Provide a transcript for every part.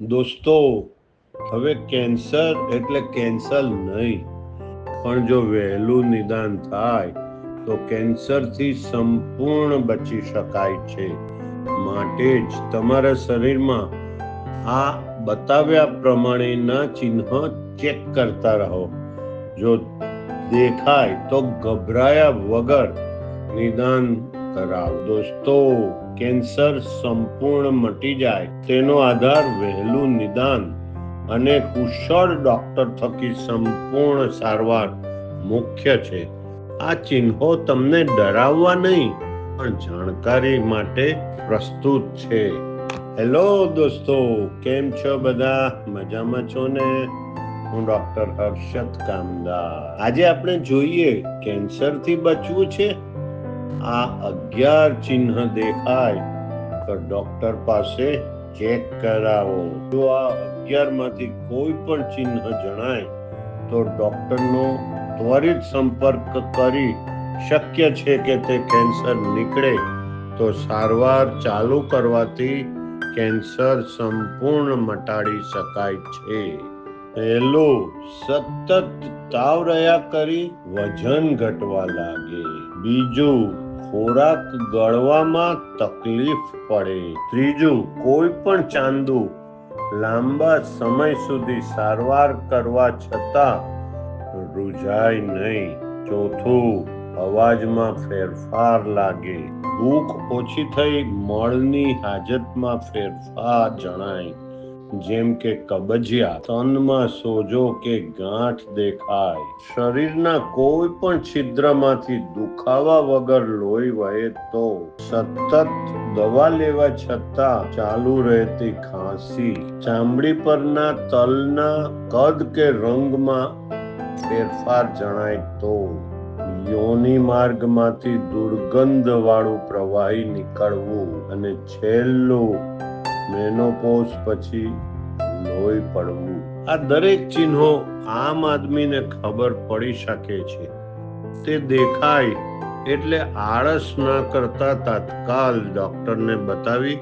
દોસ્તો, હવે કેન્સર એટલે કેન્સર નહીં. પણ જો વહેલું નિદાન થાય, તો કેન્સરથી સંપૂર્ણ બચી શકાય છે. માટે જ તમારા શરીરમાં આ બતાવ્યા પ્રમાણેના ચિહ્ન ચેક કરતા રહો. જો દેખાય તો ગભરાયા વગર નિદાન કરાવો. દોસ્તો, કેન્સર સંપૂર્ણ મટી જાય. તેનો આધાર વહેલું નિદાન અને કુશળ ડોક્ટર થકી સંપૂર્ણ સારવાર મુખ્ય છે. આ ચિહ્નો તમને ડરાવવા નહીં, પણ જાણકારી માટે પ્રસ્તુત છે. હેલો દોસ્તો, કેમ છો બધા? મજામાં છો ને? હું ડોક્ટર હર્ષદ કામદાર. આજે આપણે જોઈએ કેન્સરથી બચવું છે આ અગિયાર ચિહ્ન દેખાય તો ડોક્ટર પાસે ચેક કરાવો. જો આ અગિયારમાંથી કોઈ પણ ચિહ્ન જણાય તો ડોક્ટરનો ત્વરિત સંપર્ક કરી શક્ય છે કે તે કેન્સર નીકળે. તો સારવાર ચાલુ કરવાથી કેન્સર સંપૂર્ણ મટાડી શકાય છે. પહેલું, સતત તાવ રહ્યા કરી વજન ઘટવા લાગે. બીજું ખોરાક ગળવામાં તકલીફ પડે. ત્રીજું કોઈ પણ ચાંદુ લાંબા સમય સુધી સારવાર કરવા છતાં રૂઝાય નહીં. ચોથું, અવાજમાં ફેરફાર લાગે. ભૂખ ઓછી થઈ, મળની હાજતમાં ફેરફાર જણાય. જેમ કે કબજિયા, તનમાં સોજો કે ગાંઠ દેખાય. શરીરના કોઈ પણ છિદ્રમાંથી દુખાવા વગર લોહી વહે તો સતત દવા લેવા છતાં ચાલુ રહેતી ખાંસી, ચામડી પરના તલના કદ કે રંગમાં ફેરફાર જણાય તો યોની માર્ગમાંથી દુર્ગંધ વાળું પ્રવાહી નીકળવું અને છેલ્લું મેનોપોઝ પછી લોહી પડવું. આ દરેક ચિહ્નો આમ આદમીને ખબર પડી શકે છે. તે દેખાય એટલે આળસ ના કરતા તાત્કાલ ડોક્ટરને બતાવી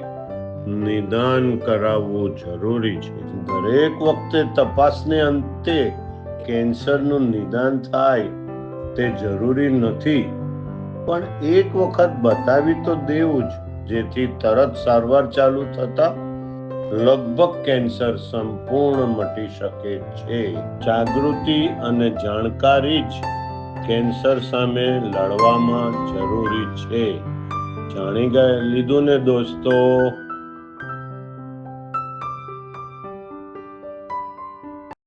નિદાન કરાવવું જરૂરી છે. દરેક વખતે તપાસને અંતે કેન્સરનું નિદાન થાય તે જરૂરી નથી. પણ એક વખત બતાવી તો દેવું જ. જેથી તરત સારવાર ચાલુ થતા લગભગ કેન્સર સંપૂર્ણ મટી શકે છે. જાગૃતિ અને જાણકારી જ કેન્સર સામે લડવામાં જરૂરી છે. જાણી ગયા લીધું ને દોસ્તો